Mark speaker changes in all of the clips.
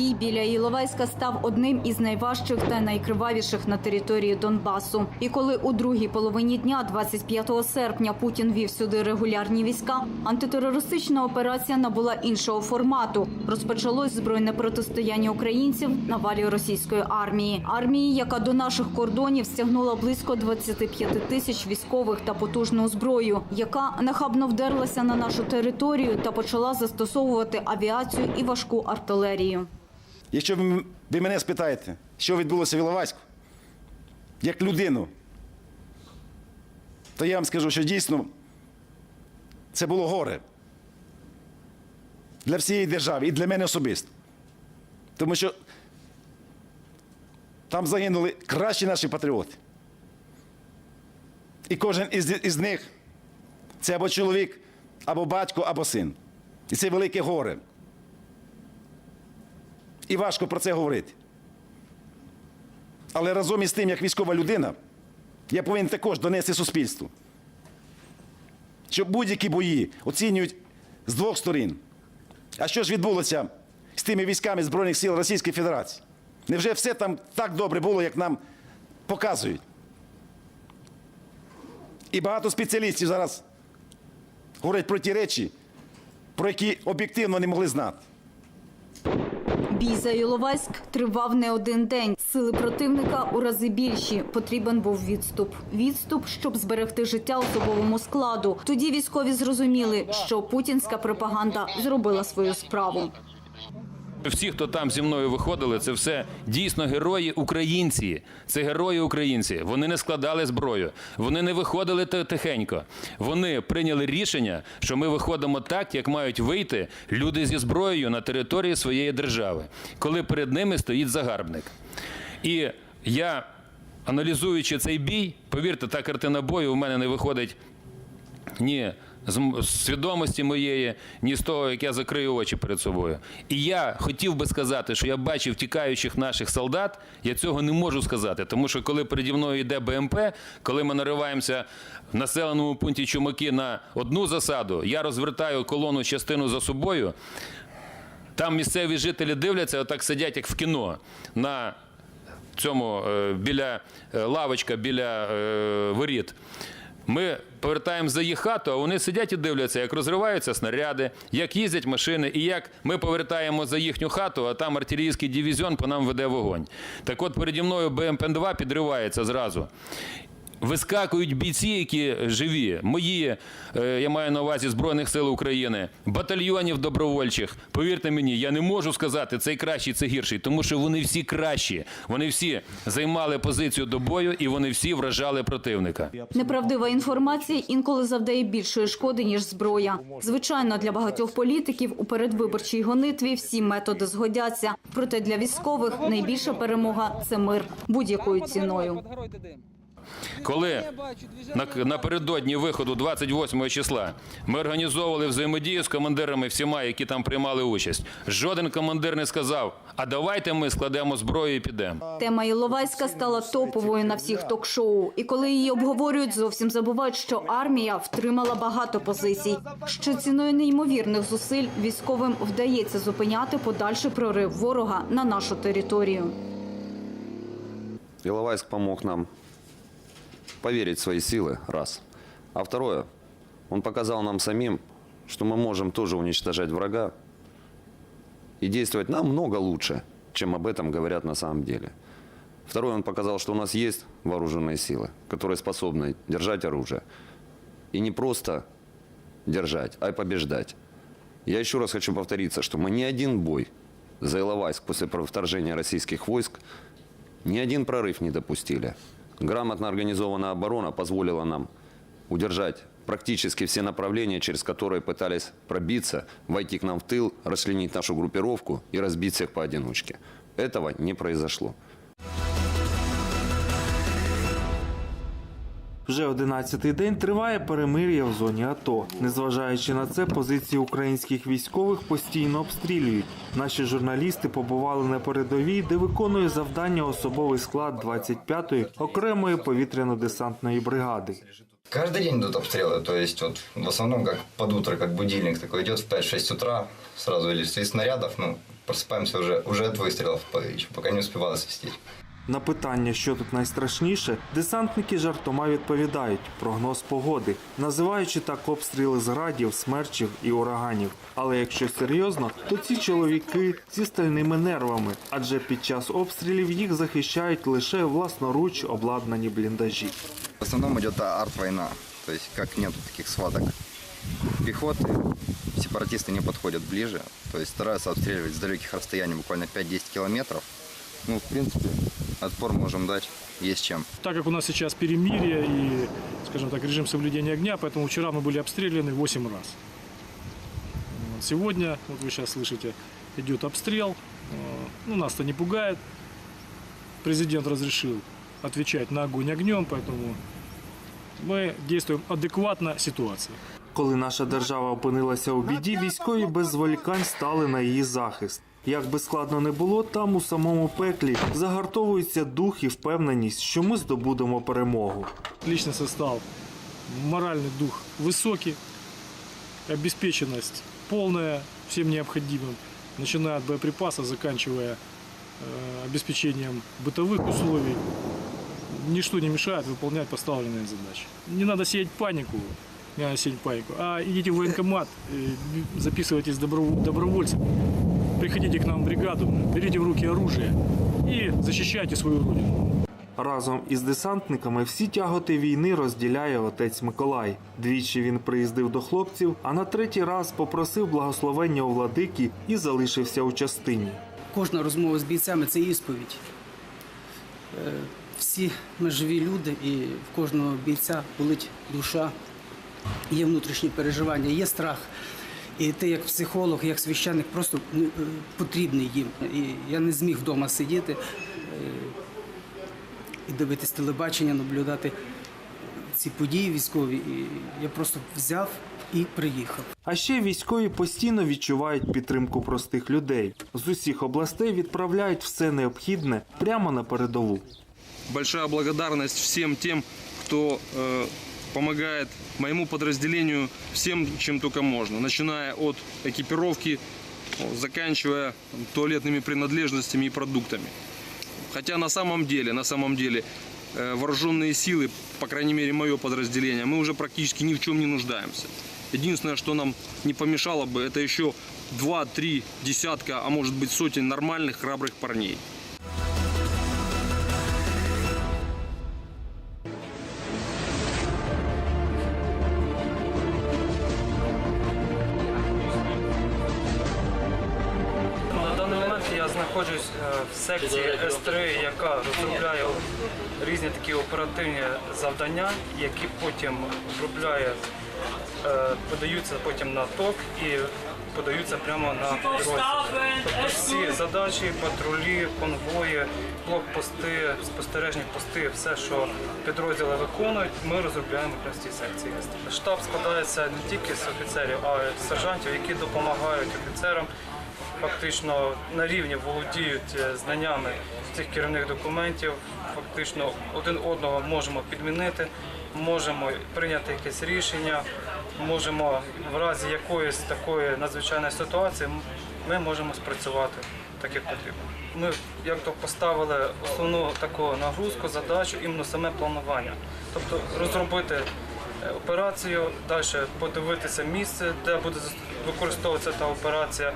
Speaker 1: бій біля Іловайська став одним із найважчих та найкривавіших на території Донбасу. І коли у другій половині дня, 25 серпня, Путін вів сюди регулярні війська, антитерористична операція набула іншого формату. Розпочалось збройне протистояння українців на валі російської армії. Армії, яка до наших кордонів стягнула близько 25 тисяч військових та потужну зброю, яка нахабно вдерлася на нашу територію та почала застосовувати авіацію і важку артилерію.
Speaker 2: Якщо ви мене спитаєте, що відбулося в Іловайську, як людину, то я вам скажу, що дійсно це було горе для всієї держави і для мене особисто. Тому що там загинули кращі наші патріоти. І кожен із, із них це або чоловік, або батько, або син. І це велике горе. І важко про це говорити. Але разом із тим, як військова людина, я повинен також донести суспільству, що будь-які бої оцінюють з двох сторін. А що ж відбулося з тими військами Збройних сил Російської Федерації? Невже все там так добре було, як нам показують? І багато спеціалістів зараз говорять про ті речі, про які об'єктивно не могли знати.
Speaker 1: Бій за Іловайськ тривав не один день. Сили противника у рази більші. Потрібен був відступ. Відступ, щоб зберегти життя особовому складу. Тоді військові зрозуміли, що путінська пропаганда зробила свою справу.
Speaker 3: Всі, хто там зі мною виходили, це все дійсно герої українці. Це герої українці. Вони не складали зброю, вони не виходили тихенько. Вони прийняли рішення, що ми виходимо так, як мають вийти люди зі зброєю на території своєї держави, коли перед ними стоїть загарбник. І я, аналізуючи цей бій, повірте, та картина бою у мене не виходить ні з свідомості моєї, ні з того, як я закрию очі перед собою. І я хотів би сказати, що я бачив тікаючих наших солдат. Я цього не можу сказати, тому що коли переді мною йде БМП, коли ми нариваємося в населеному пункті Чумаки на одну засаду, я розвертаю колону частину за собою. Там місцеві жителі дивляться, отак сидять, як в кіно, на цьому е, біля е, лавочка біля е, воріт. Ми повертаємо за їх хату, а вони сидять і дивляться, як розриваються снаряди, як їздять машини, і як ми повертаємо за їхню хату, а там артилерійський дивізіон по нам веде вогонь. Так от переді мною БМП-2 підривається зразу. Вискакують бійці, які живі, мої, е, я маю на увазі Збройних сил України, батальйонів добровольчих. Повірте мені, я не можу сказати, цей кращий, це гірший, тому що вони всі кращі. Вони всі займали позицію до бою і вони всі вражали противника.
Speaker 1: Неправдива інформація інколи завдає більшої шкоди ніж зброя. Звичайно, для багатьох політиків у передвиборчій гонитві всі методи згодяться. Проте для військових найбільша перемога це мир будь-якою ціною.
Speaker 3: Коли на- напередодні виходу 28 числа ми організовували взаємодію з командирами всіма, які там приймали участь. Жоден командир не сказав: а давайте ми складемо зброю і підемо.
Speaker 1: Тема Іловайська стала топовою на всіх ток-шоу. І коли її обговорюють, зовсім забувають, що армія втримала багато позицій. Що ціною неймовірних зусиль військовим вдається зупиняти подальший прорив ворога на нашу територію.
Speaker 4: Иловайск помог нам поверить в свои силы, раз. А второе, он показал нам самим, что мы можем тоже уничтожать врага и действовать намного лучше, чем об этом говорят на самом деле. Второе, он показал, что у нас есть вооруженные силы, которые способны держать оружие. И не просто держать, а и побеждать. Я еще раз хочу повториться, что мы ни один бой за Иловайск после вторжения российских войск ни один прорыв не допустили. Грамотно организованная оборона позволила нам удержать практически все направления, через которые пытались пробиться, войти к нам в тыл, расчленить нашу группировку и разбить всех поодиночке. Этого не произошло.
Speaker 5: Вже 11-й день триває перемир'я в зоні АТО. Незважаючи на це, позиції українських військових постійно обстрілюють. Наші журналісти побували на передовій, де виконує завдання особовий склад 25-ї окремої повітряно-десантної бригади.
Speaker 6: Каждый день идут обстрелы, то есть вот в основном как под утро, как будильник такой идет в 5-6 утра, сразу или из снарядов, ну, просыпаемся уже, уже от выстрелов, по- еще пока не успевало свистеть.
Speaker 5: На питання, що тут найстрашніше, десантники жартома відповідають прогноз погоди, називаючи так обстріли з смерчів і ураганів. Але якщо серйозно, то ці чоловіки зі стальними нервами, адже під час обстрілів їх захищають лише власноруч обладнані бліндажі.
Speaker 6: В основном идет арт-война, то есть как нет таких схваток пехоты, сепаратисты не подходят ближе, то есть стараются обстреливать с далеких расстояний, буквально 5-10 километров. Ну, в принципе, отпор можем дать, есть чем.
Speaker 7: Так как у нас сейчас перемирие и, скажем так, режим соблюдения огня, поэтому вчера мы были обстреляны 8 раз. Вот Сегодня, вот вы сейчас слышите, идет обстрел. Э, Ну, нас-то не пугает. Президент разрешил отвечать на огонь огнем, поэтому мы действуем адекватно ситуации.
Speaker 5: Коли наша держава опинилася у біді, військові без зволікань стали на її захист. Як би складно не було, там у самому пеклі загартовується дух і впевненість, що ми здобудемо перемогу.
Speaker 7: Личный состав, моральный дух высокий, обеспеченность полная всем необходимым, начиная от боеприпасов, заканчивая э, обеспечением бытовых условий. Ничто не мешает выполнять поставленные задачи. Не надо сеять панику, не надо сеять панику, а идите в военкомат, э, записывайтесь добро- добровольцем, приходите к нам в бригаду, берите в руки оружие и защищайте свою родину.
Speaker 5: Разом із десантниками всі тяготи війни розділяє отець Миколай. Двічі він приїздив до хлопців, а на третій раз попросив благословення у владики і залишився у частині.
Speaker 8: Кожна розмова з бійцями це ісповідь. Е, Всі ми живі люди, і в кожного бійця болить душа, є внутрішні переживання, є страх. І ти як психолог, як священник просто е, потрібний їм. І я не зміг вдома сидіти е, і дивитись телебачення, наблюдати ці події військові. І я просто взяв і приїхав.
Speaker 5: А ще військові постійно відчувають підтримку простих людей. З усіх областей відправляють все необхідне прямо на передову.
Speaker 9: большая благодарность всем тем, кто э, помогает моему подразделению всем, чем только можно, начиная от экипировки, заканчивая туалетными принадлежностями и продуктами. Хотя на самом деле, на самом деле, э, вооруженные силы, по крайней мере мое подразделение, мы уже практически ни в чем не нуждаемся. Единственное, что нам не помешало бы, это еще два-три десятка, а может быть сотен нормальных, храбрых парней.
Speaker 10: Знаходжусь е, в секції С3, яка розробляє різні такі оперативні завдання, які потім обробляє, е, подаються потім на ТОК і подаються прямо на підрозділ. Тобто всі задачі, патрулі, конвої, блокпости, спостережні пости, все, що підрозділи виконують, ми розробляємо якраз цій секції. Штаб складається не тільки з офіцерів, а й сержантів, які допомагають офіцерам фактично на рівні володіють е, знаннями цих керівних документів. Фактично один одного можемо підмінити, можемо прийняти якесь рішення, можемо в разі якоїсь такої надзвичайної ситуації ми можемо спрацювати так, як потрібно. Ми як то поставили основну таку нагрузку, задачу іменно саме планування, тобто розробити е, операцію, далі подивитися місце, де буде використовуватися та операція,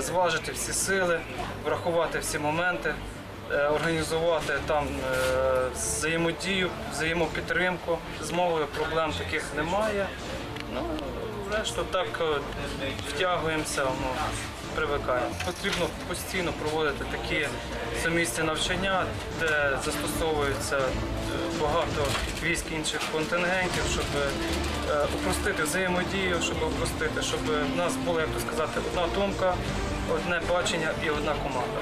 Speaker 10: зважити всі сили, врахувати всі моменти, е, організувати там е, взаємодію, взаємопідтримку. З мовою проблем таких немає. Ну, решту так е, втягуємося, ну, привикаємо. Потрібно постійно проводити такі сумісні навчання, де застосовується е, багато військ інших контингентів, щоб опростити упростити взаємодію, щоб упростити, щоб в нас була, як то сказати, одна думка, одне бачення і одна команда.